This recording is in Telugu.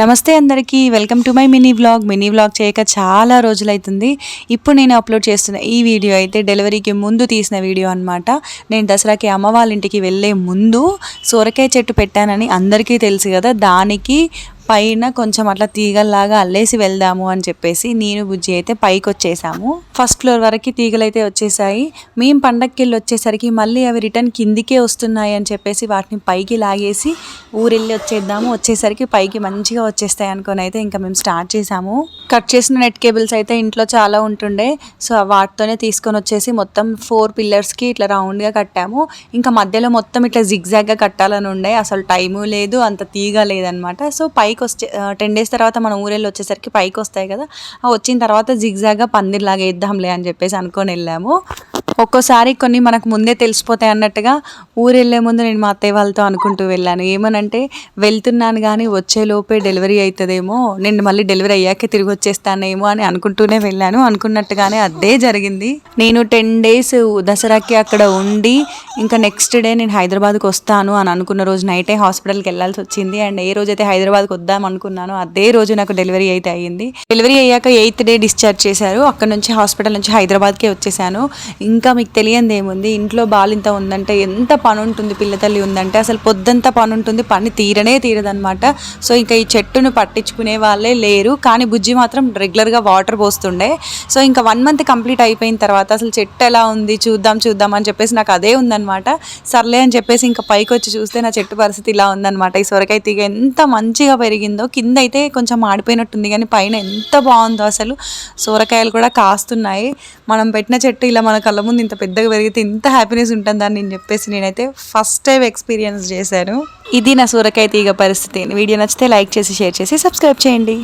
నమస్తే అందరికీ welcome to my mini vlog. Mini vlog చేయక చాలా రోజులైతుంది. ఇప్పుడు నేను అప్లోడ్ చేస్తున్న ఈ వీడియో అయితే డెలివరీకి ముందు తీసిన వీడియో అనమాట నేను దసరాకి అమ్మ వాళ్ళ ఇంటికి వెళ్ళే ముందు సొరకాయ చెట్టు పెట్టానని అందరికీ తెలుసు కదా దానికి పైన కొంచెం అట్లా తీగల్లాగా అల్లేసి వెళ్దాము అని చెప్పేసి నేను బుజ్జి అయితే పైకి వచ్చేసాము ఫస్ట్ ఫ్లోర్ వరకు తీగలు అయితే వచ్చేసాయి. మేము పండక్కి వెళ్ళి వచ్చేసరికి మళ్ళీ అవి రిటర్న్ కిందికే వస్తున్నాయి అని చెప్పేసి వాటిని పైకి లాగేసి ఊరెళ్ళి వచ్చేద్దాము. వచ్చేసరికి పైకి మంచిగా వచ్చేస్తాయి అనుకొని అయితే ఇంకా మేము స్టార్ట్ చేసాము. కట్ చేసిన నెట్ కేబుల్స్ అయితే ఇంట్లో చాలా ఉంటుండే. సో వాటితోనే తీసుకొని వచ్చేసి మొత్తం ఫోర్ పిల్లర్స్కి ఇట్లా రౌండ్గా కట్టాము. ఇంకా మధ్యలో మొత్తం ఇట్లా జిగ్జాగ్గా కట్టాలని ఉండే. అసలు టైము లేదు అంత తీగ లేదనమాట. సో పైకి వచ్చే టెన్ డేస్ తర్వాత మనం ఊరెళ్ళి వచ్చేసరికి పైకి వస్తాయి కదా. ఆ వచ్చిన తర్వాత జిగ్జాగ్గా పందిర్లాగా వేద్దాంలే అని చెప్పేసి అనుకొని వెళ్ళాము. ఒక్కోసారి కొన్ని మనకు ముందే తెలిసిపోతాయి అన్నట్టుగా ఊరు వెళ్ళే ముందు నేను మా అత్తయ్య వాళ్ళతో అనుకుంటూ వెళ్ళాను. ఏమనంటే వెళ్తున్నాను కానీ వచ్చేలోపే డెలివరీ అవుతుందేమో నేను మళ్ళీ డెలివరీ అయ్యాకే తిరిగి వచ్చేస్తానేమో అని అనుకుంటూనే వెళ్ళాను. అనుకున్నట్టుగానే అదే జరిగింది. నేను టెన్ డేస్ దసరాకి అక్కడ ఉండి ఇంకా నెక్స్ట్ డే నేను హైదరాబాద్కి వస్తాను అని అనుకున్న రోజు నైటే హాస్పిటల్కి వెళ్ళాల్సి వచ్చింది. అండ్ ఏ రోజైతే హైదరాబాద్కి వద్దాం అనుకున్నానో అదే రోజు నాకు డెలివరీ అయితే అయ్యింది. డెలివరీ అయ్యాక ఎయిత్ డే డిశ్చార్జ్ చేశారు. అక్కడ నుంచి హాస్పిటల్ నుంచి హైదరాబాద్కే వచ్చేసాను. ఇంకా మీకు తెలియంది ఏముంది? ఇంట్లో బాలింత ఉందంటే ఎంత పని ఉంటుంది పిల్లతల్లి ఉందంటే అసలు పొద్దంతా పని ఉంటుంది పని తీరనే తీరదనమాట సో ఇంకా ఈ చెట్టును పట్టించుకునే వాళ్ళే లేరు. కానీ బుజ్జి మాత్రం రెగ్యులర్గా వాటర్ పోస్తుండే. సో ఇంకా వన్ మంత్ కంప్లీట్ అయిపోయిన తర్వాత అసలు చెట్టు ఎలా ఉంది చూద్దాం చూద్దాం అని చెప్పేసి నాకు అదే ఉందనమాట సర్లే అని చెప్పేసి ఇంకా పైకి వచ్చి చూస్తే నా చెట్టు పరిస్థితి ఇలా ఉందన్నమాట. ఈ సొరకాయ తీగ ఎంత మంచిగా పెరిగిందో కింద అయితే కొంచెం ఆడిపోయినట్టుంది కానీ పైన ఎంత బాగుందో అసలు. సొరకాయలు కూడా కాస్తున్నాయి. మనం పెట్టిన చెట్టు ఇలా మన కళ్ళ ముందు ఇంత పెద్దగా పెరిగితే ఇంత హ్యాపీనెస్ ఉంటుందని నేను చెప్పేసి నేనైతే ఫస్ట్ టైం ఎక్స్పీరియన్స్ చేశాను. ఇది నా సూరకాయ తీగ పరిస్థితి. వీడియో నచ్చితే లైక్ చేసి షేర్ చేసి సబ్స్క్రైబ్ చేయండి.